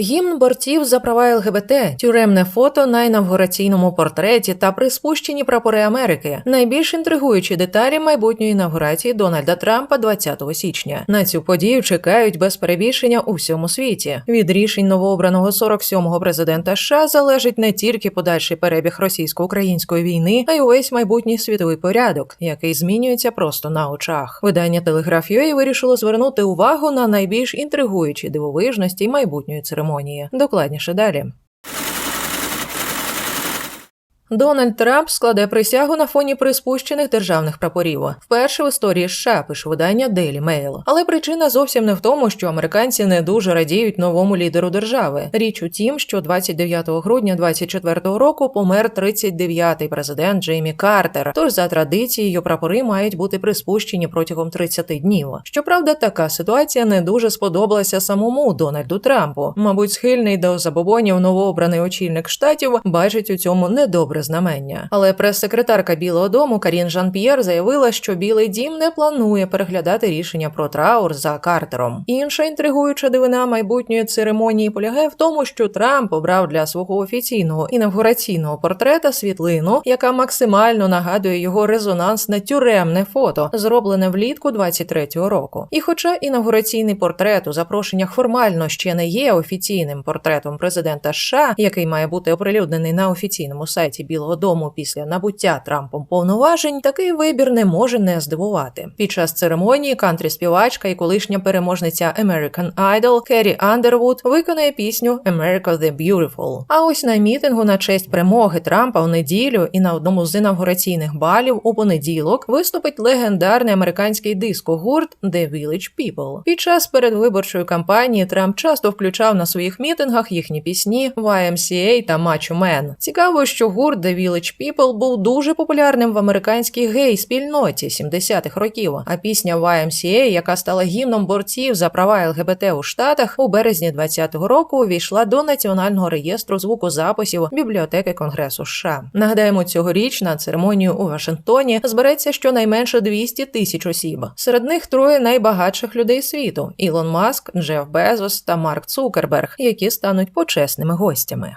Гімн борців за права ЛГБТ, тюремне фото на інавгураційному портреті та приспущені прапори Америки. Найбільш інтригуючі деталі майбутньої інавгурації Дональда Трампа 20 січня. На цю подію чекають без перебільшення у всьому світі. Від рішень новообраного 47-го президента США залежить не тільки подальший перебіг російсько-української війни, а й увесь майбутній світовий порядок, який змінюється просто на очах. Видання Телеграф.UA вирішило звернути увагу на найбільш інтригуючі дивовижності майбутньої церемонії. Докладніше далі. Дональд Трамп складе присягу на фоні приспущених державних прапорів. Вперше в історії США пише видання Daily Mail. Але причина зовсім не в тому, що американці не дуже радіють новому лідеру держави. Річ у тім, що 29 грудня 24 року помер 39-й президент Джеймі Картер. Тож за традицією прапори мають бути приспущені протягом 30 днів. Щоправда, така ситуація не дуже сподобалася самому Дональду Трампу. Мабуть, схильний до забобонів новообраний очільник штатів бачить у цьому недобре знамення. Але прес-секретарка Білого Дому Карін Жан-П'єр заявила, що Білий Дім не планує переглядати рішення про траур за Картером. Інша інтригуюча дивина майбутньої церемонії полягає в тому, що Трамп обрав для свого офіційного інавгураційного портрета світлину, яка максимально нагадує його резонансне тюремне фото, зроблене влітку 23-го року. І хоча інавгураційний портрет у запрошеннях формально ще не є офіційним портретом президента США, який має бути оприлюднений на офіційному сайті Білого Дому після набуття Трампом повноважень, такий вибір не може не здивувати. Під час церемонії кантрі співачка і колишня переможниця American Idol Керрі Андервуд виконає пісню «America the Beautiful». А ось на мітингу на честь перемоги Трампа у неділю і на одному з інавгураційних балів у понеділок виступить легендарний американський диско-гурт The Village People. Під час передвиборчої кампанії Трамп часто включав на своїх мітингах їхні пісні YMCA та Macho Man. Цікаво, що гурт The Village People був дуже популярним в американській гей-спільноті 70-х років. А пісня YMCA, яка стала гімном борців за права ЛГБТ у Штатах, у березні 2020 року увійшла до національного реєстру звукозаписів бібліотеки Конгресу США. Нагадаємо, цьогоріч на церемонію у Вашингтоні збереться щонайменше 200 тисяч осіб. Серед них троє найбагатших людей світу: Ілон Маск, Джеф Безос та Марк Цукерберг, які стануть почесними гостями.